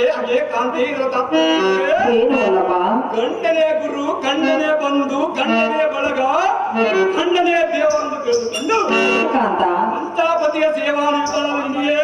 ಏಕೆ ಕಾಂತಿ ಗಂಡನೇ ಗುರು ಗಂಡನೇ ಬಂದು ಗಂಡನೇ ಬಳಗ ಗಂಡನೇ ದೇವ ಎಂದು ತಿಳಿದುಕೊಂಡು ಅಂತ ಪತಿಯ ಸೇವಾ ನಿಂತೇ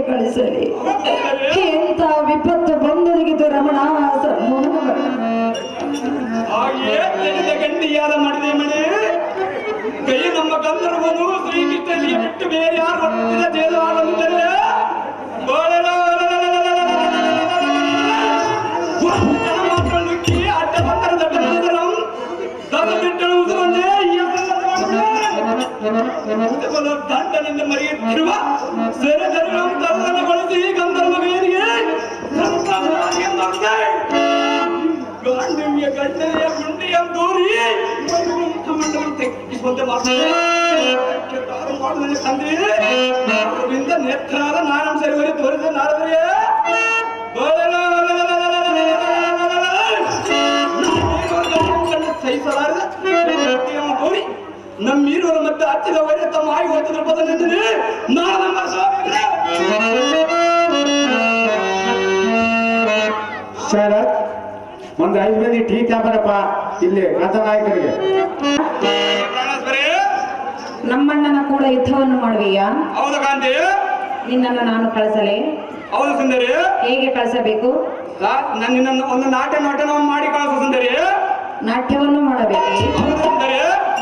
ಕಳಿಸಲಿ. ಸುಂದರಿ ಎಂತ ವಿಪತ್ತು ಬಂದರಿಗೆ ರಮಣ ನಮ್ಮ ಗಂಧರ್ವನು ಶ್ರೀಕೃಷ್ಣನಿಗೆ ಬಿಟ್ಟು ಬೇರೆ ಯಾರು ದಂಡನಿಂದ ಮರೆಯುತ್ತಿರುವ ಸೆರೆದರಿರಂ ತರುಣಗೊಳಿಸಿ ಗಂಧರ್ವನಿಗೆ ಸಂತಾನವಾಗಿ ಎಂದೊಡ್ಡೆ. ಗಾಂಡವ್ಯ ಗಂಡನೆಯ ಗುಂಡಿಯ ದೂರಿ ಮಂಡಲ ತೆಗೆಸುವಂತೆ ಮಾಡ್ತಾರೆ ಕೆಟ್ಟಾರು ಮಾಡುವುದನ್ನು ತಂದೆ ಅವರಿಂದ ನೇತ್ರಾದ ನಾನಂ ಸರಿವರಿ ತೋರಿದ ನಾರದರೇ ನಮ್ಮೀರುವರ ಮತ್ತೆ ಹತ್ತಿದ ವೈರ ತಮ್ಮ ಆಗಿ ಹೋಗ್ತಿದ್ರ ಬದಲಿದ್ದೀನಿ ನಾನು ನಮ್ಮ ಸರ್ ಶರತ್ ಒಂದ್ ಐದು ಮಂದಿ ಟೀ ತ್ಯಾಪರಪ್ಪ ಇಲ್ಲಿ ಕಥಾನಾಯಕರಿಗೆ ನಮ್ಮಣ್ಣನ ಕೂಡ ಯುದ್ಧವನ್ನು ಮಾಡುವೀಯ? ಹೌದು ಗಾಂಧಿ. ನಿನ್ನನ್ನು ನಾನು ಕಳಿಸಲೇ? ಹೌದು ಸುಂದರಿ. ಹೇಗೆ ಕಳಿಸಬೇಕು? ನಾನು ನಿನ್ನನ್ನು ಒಂದು ನಾಟ್ಯ ನಾಟನವನ್ನು ಮಾಡಿ ಕಳಿಸು ಸುಂದರಿ. ನಾಟ್ಯವನ್ನು ಮಾಡಬೇಕೆ.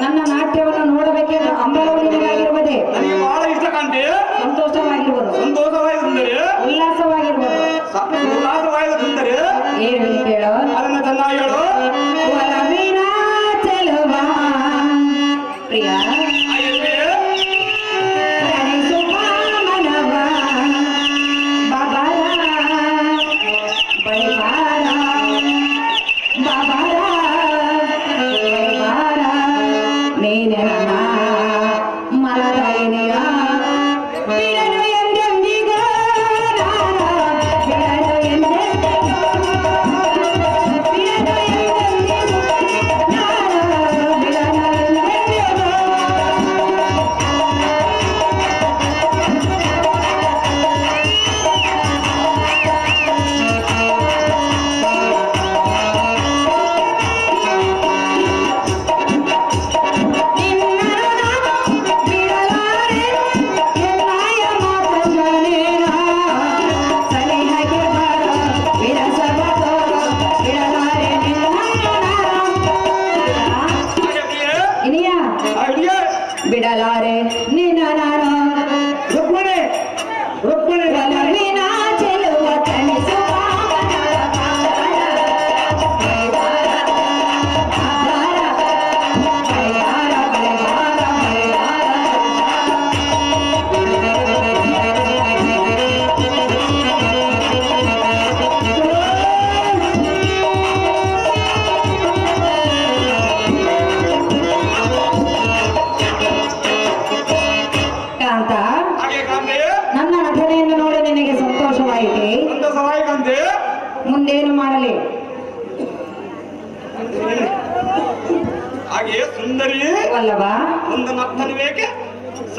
ನನ್ನ ನಾಟ್ಯವನ್ನು ನೋಡಬೇಕೆ ಅಂಬಲವು ಬಹಳ ಇಷ್ಟ ಕಾಂತಿ ಸಂತೋಷವಾಗಿರುವುದು ಸಂತೋಷವಾಗಿದೆ ಸುಂದರಿ ಉಲ್ಲಾಸವಾಗಿರುವುದು ಏನು ಕೇಳೋ? ಅದನ್ನ ಚೆನ್ನಾಗಿ ಹೇಳು?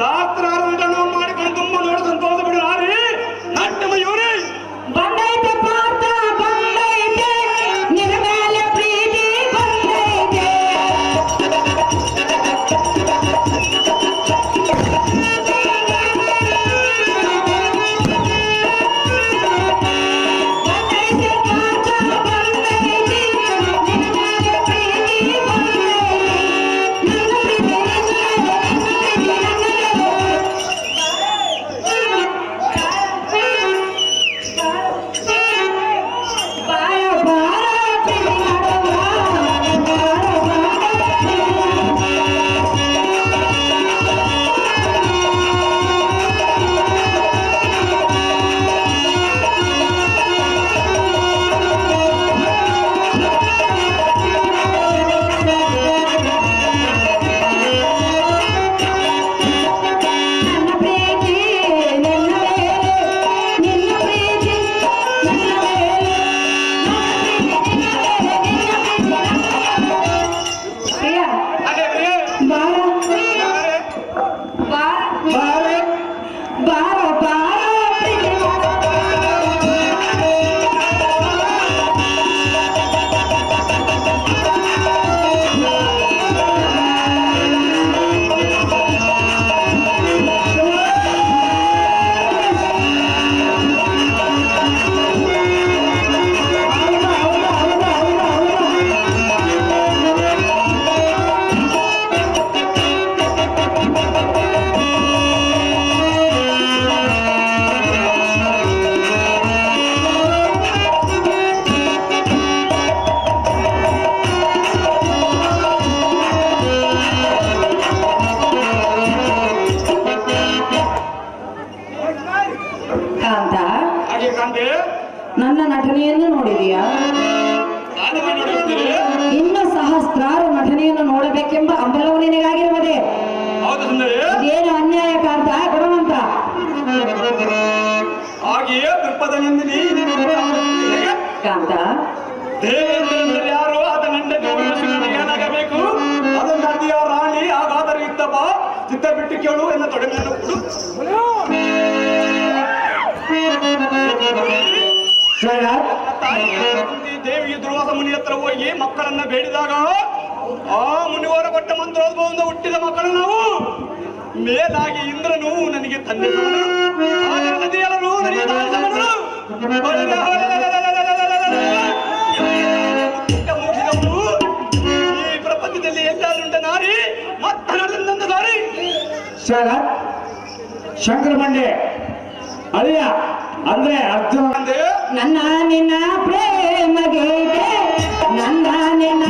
Satra ಮೇಲಾಗಿ ಇಂದ್ರನು ನನಗೆ ತಂದೆ ನದಿಯಲ್ಲೂ ನನಗೆ ಈ ಪ್ರಪಂಚದಲ್ಲಿ ಎಲ್ಲಾದ್ರುಂಟ ನಾರಿ ಮತ್ತೆ ನಾರಿ ಸರ ಶಂಕರ ಮಂಡೆ ಅಳಿಯ ಅಂದ್ರೆ ಅರ್ಜುನ ನನ್ನ ನಿನ್ನ ಪ್ರೇಮಗೆ ನನ್ನ ನಿನ್ನ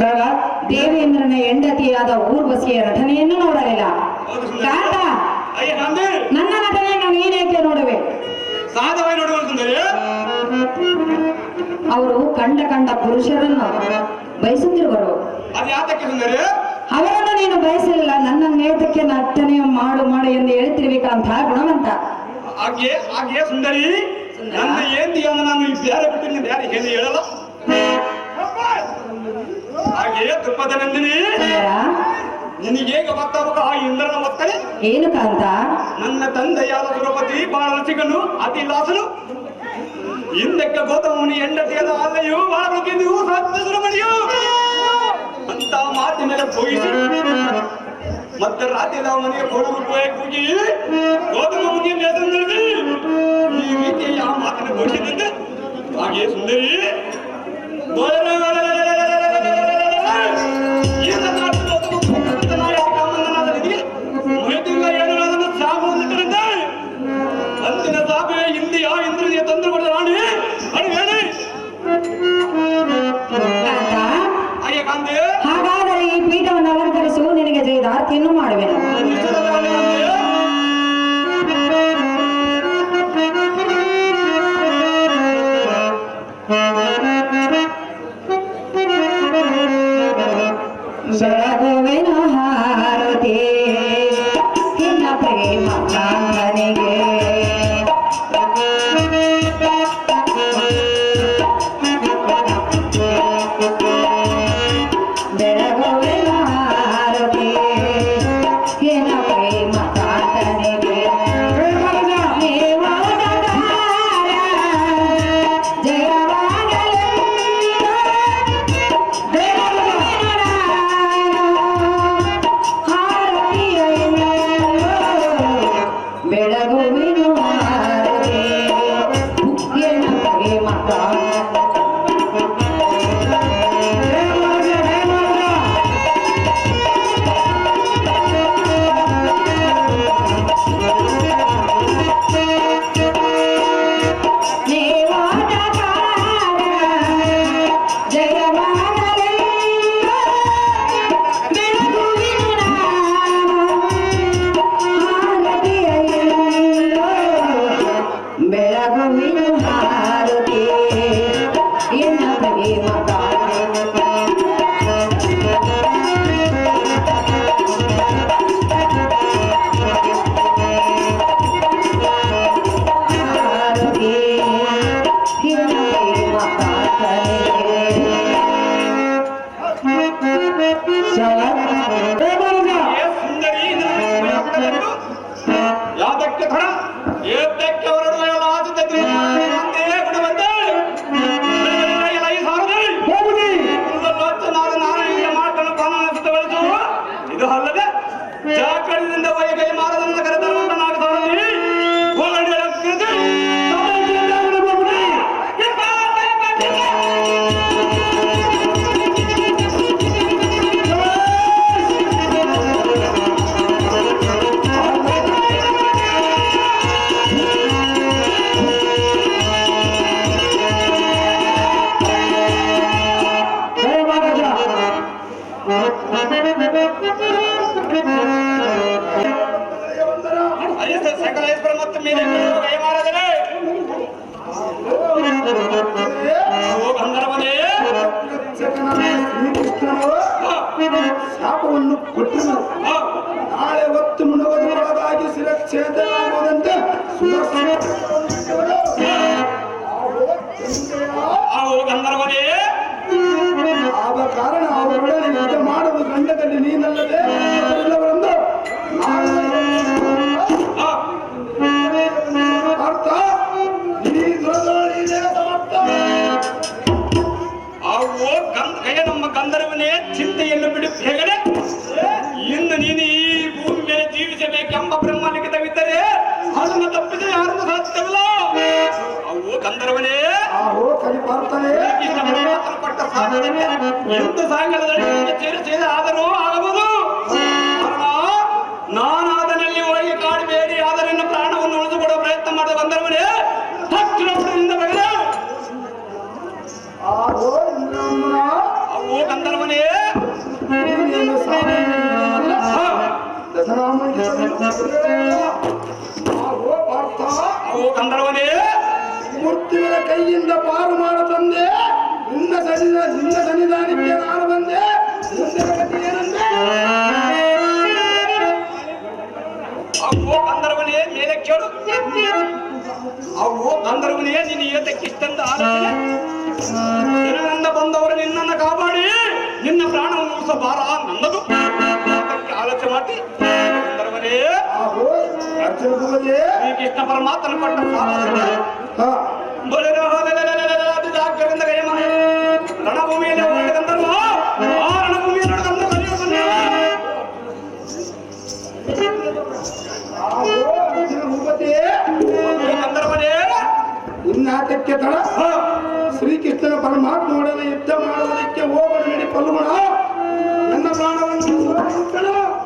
ಸರ್ ದೇವೇಂದ್ರನ ಹೆಂಡತಿಯಾದ ಊರ್ವಶಿಯ ರಚನೆಯನ್ನು ನೋಡಲಿಲ್ಲ. ನಂದಿ ನನ್ನ ನಟನೆಯನ್ನು ನೀನೇಕೆ ನೋಡುವೆ. ಅವರು ಕಂಡ ಕಂಡ ಪುರುಷರನ್ನು ಬಯಸುತ್ತಿರುವರು. ಅವರನ್ನು ನೀನು ಬಯಸಲಿಲ್ಲ. ನನ್ನ ನೇತಕ್ಕೆ ನಟನೆ ಮಾಡು ಮಾಡು ಎಂದು ಹೇಳ್ತಿರ್ಬೇಕಂತ ಗುಣವಂತ. ಸುಂದರಿ. ನನ್ನ ಏಂದಿಯನ್ನು ನಾನು ಬೇರೆ ಬಿಟ್ಟು ನೀನು ಬೇರೆ ಏನು ಹೇಳಲ್ಲ. ನಂದಿನಿ ನಿನಗೇಗ ಗೊತ್ತಾಗಬೇಕು ಆ ಇಂದ್ರನ ಒತ್ತಡೆ ಏನು ಕಾಂತ? ನನ್ನ ತಂದೆಯಾದ ದ್ರೌಪದಿ ಬಾಳ ರಸಿಕನು ಅತಿ ಲಾಸನು ಹಿಂದಕ್ಕೆ ಗೌತಮುನಿ ಹೆಂಡತಿಯಾದ ಅಲ್ಲೆಯು ಬಾಳ ಪ್ರತಿಯು ಸತ್ಯ ಸುರಮಣಿಯು ಅಂತ ಮಾತಿನ ಮೇಲೆ ಭೋಗಿಸಿ ಮತ್ತೆ ರಾತ್ರಿ ನಾವು ಮನೆಗೆ ಕೊಡಲು ಕೂಗಿ ಗೌತಮ ಮುನಿಯ ಮೇದಂದಲ್ಲಿ ಈ ರೀತಿ ಯಾವ ಮಾತಿನ ಘೋಷಿಸಿದ್ದೆ ಹಾಗೆ ಸುಂದರಿ ఎంత ಸಾಗರದಡಿ ಸೇರಿಸಿ ಮಾಂಸ ಭಾರ ನನ್ನದು ಅದಕ್ಕೆ ಆಲೋಚನೆ ಮಾಡಿ ಸಂದರ್ಭನೇ ಶ್ರೀಕೃಷ್ಣ ಪರಮಾತ್ಮನ ಪಟ್ಟ ಜಾಗ್ರದಿಂದ ಗಯಮಾಯ ರಣಭೂಮಿಯಲ್ಲಿ ಹೋಗದಂತಲ್ವ ಆ ರಣಭೂಮಿಯಲ್ಲಿ ನಡೆದಂತ ಇನ್ನಾಟಕ್ಕೆ ತಡ ಶ್ರೀಕೃಷ್ಣನ ಪರಮಾತ್ಮ ಒಡನೆ ಯುದ್ಧ ಮಾಡುವುದಕ್ಕೆ ಹೋಗಲು ನಡಿ ಕೊಲ್ಲುವಣ प्राणवंत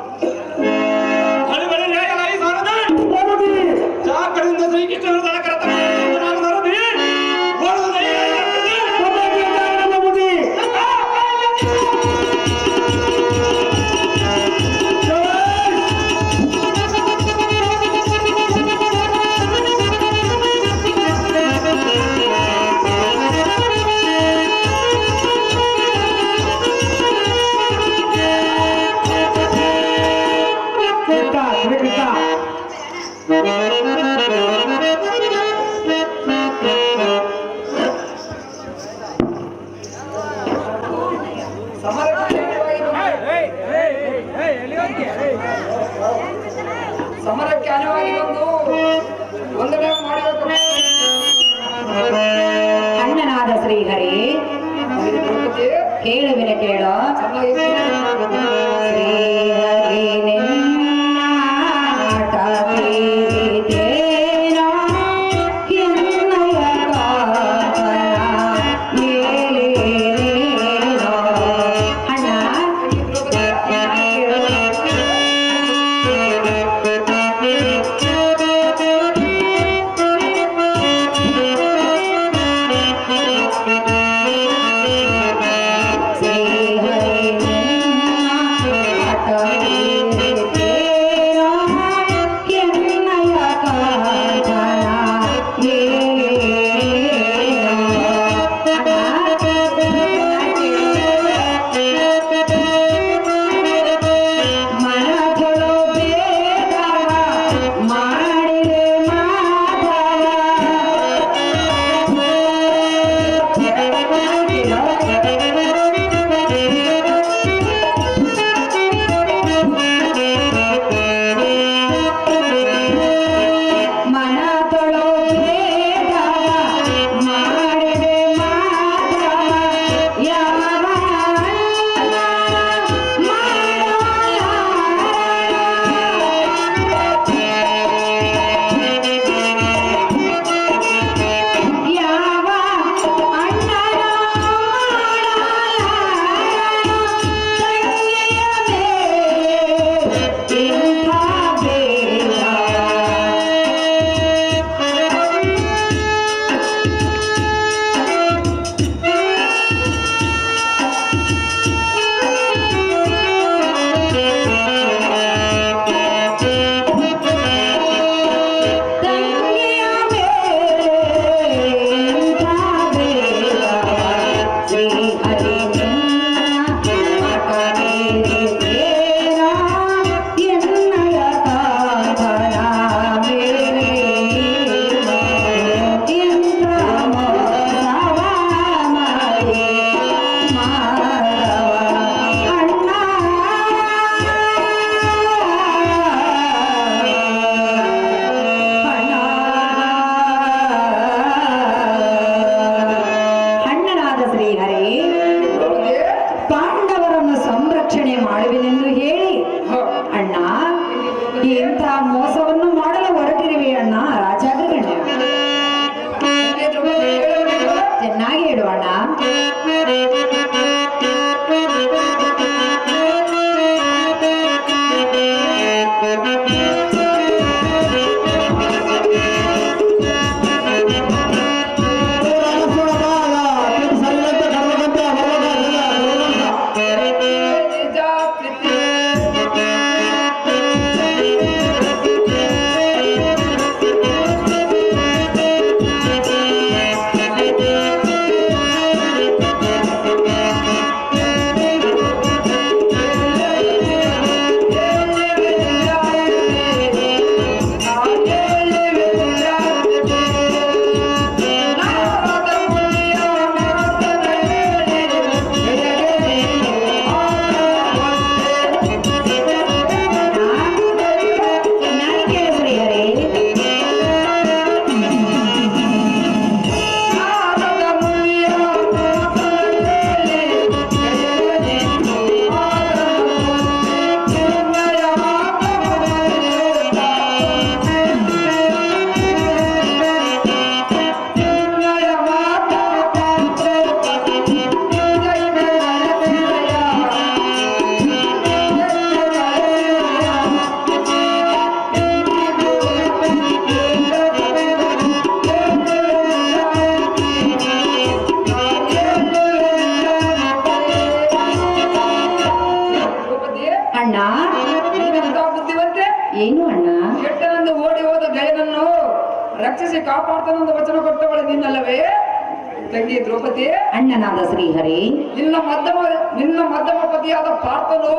ಅಣ್ಣನಾದ ಶ್ರೀಹರಿ ನಿನ್ನ ಮಧ್ಯಮ ನಿನ್ನ ಮಧ್ಯಮ ಪತಿಯಾದ ಪಾರ್ಥನು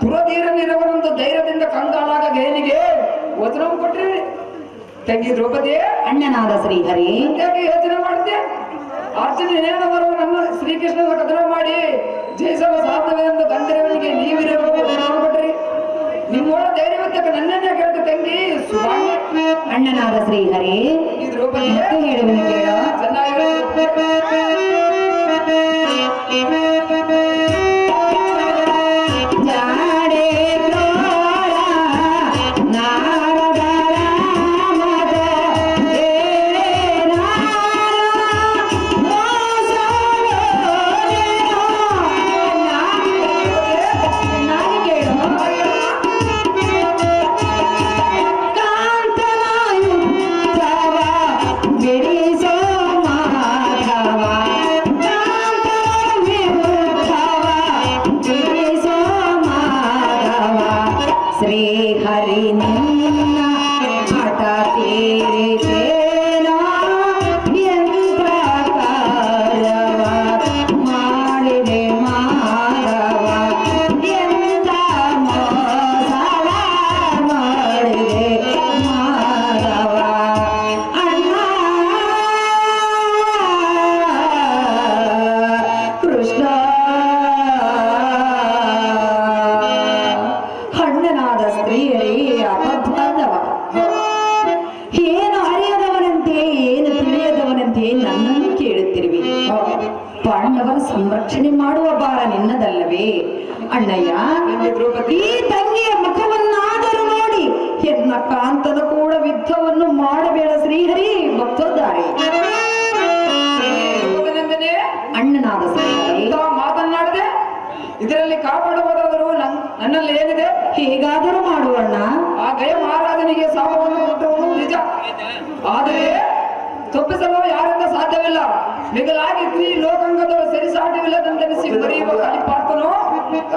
ದುರಧೀರನಿರವನೊಂದು ಧೈರ್ಯದಿಂದ ಕಂಗಾಲಾಗ ಗೇನಿಗೆ ವಚನ ಕೊಟ್ರಿ. ತಂಗಿ ದ್ರೌಪದಿ ಅಣ್ಣನಾದ ಶ್ರೀಹರಿ ಯಾಕೆ ಯೋಚನೆ ಮಾಡಿದೆ ಅರ್ಜುನ ಏನೇನವರು ನನ್ನ ಶ್ರೀಕೃಷ್ಣನ ಕದನ ಮಾಡಿ ಜಯಿಸಲು ಸಾಧ್ಯವೇ ಎಂದು ಗಂಧರ್ವನಿಗೆ ನೀವಿರಬೇಕು ಕೊಟ್ರಿ. ನಿಮ್ಮೊಳ ಧೈರ್ಯವಂತಕ ನನ್ನನ್ನೇ ಕೇಳಿದ ತಂಗಿ ಅಣ್ಣನಾದ ಶ್ರೀಹರಿ ದ್ರೌಪದಿ ಕೇಳ. ಕೇಳು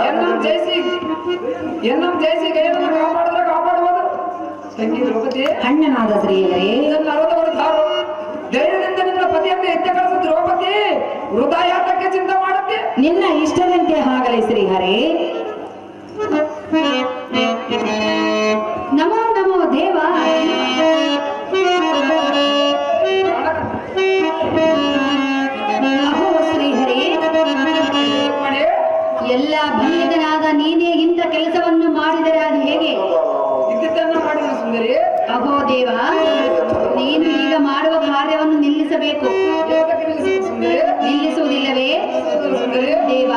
ಎನ್ನಂ ಜಯಿಸಿ ಎನ್ನಂ ಜಯಿಸಿ ಗಯನನ್ನು ಕಾಪಾಡಿದ್ರೆ ಕಾಪಾಡುವುದು. ತಂಗಿ ದ್ರೌಪದಿ ಅಣ್ಣನಾದ ಶ್ರೀಹರಿ ಇದನ್ನು ಅರದವರು ತಾರು ಧೈರ್ಯದಿಂದ ನಿನ್ನ ಪತಿಯನ್ನು ಎತ್ತೆ ಕಳಿಸ ದ್ರೌಪದಿ. ಹೃದಯಾತಕ್ಕೆ ಚಿಂತೆ ಮಾಡುತ್ತೆ ನಿನ್ನ ಇಷ್ಟದಂತೆ ಆಗಲಿ ಶ್ರೀಹರಿ. ನಮೋ ನಮೋ ದೇವ ಬಂಧಿತನಾದ ನೀನೇ ಇಂಥ ಕೆಲಸವನ್ನು ಮಾಡಿದರೆ ಅದು ಹೇಗೆ? ಅಹೋ ದೇವ ನೀನು ಈಗ ಮಾಡುವ ಕಾರ್ಯವನ್ನು ನಿಲ್ಲಿಸಬೇಕು. ನಿಲ್ಲಿಸುವುದಿಲ್ಲವೇ? ದೇವ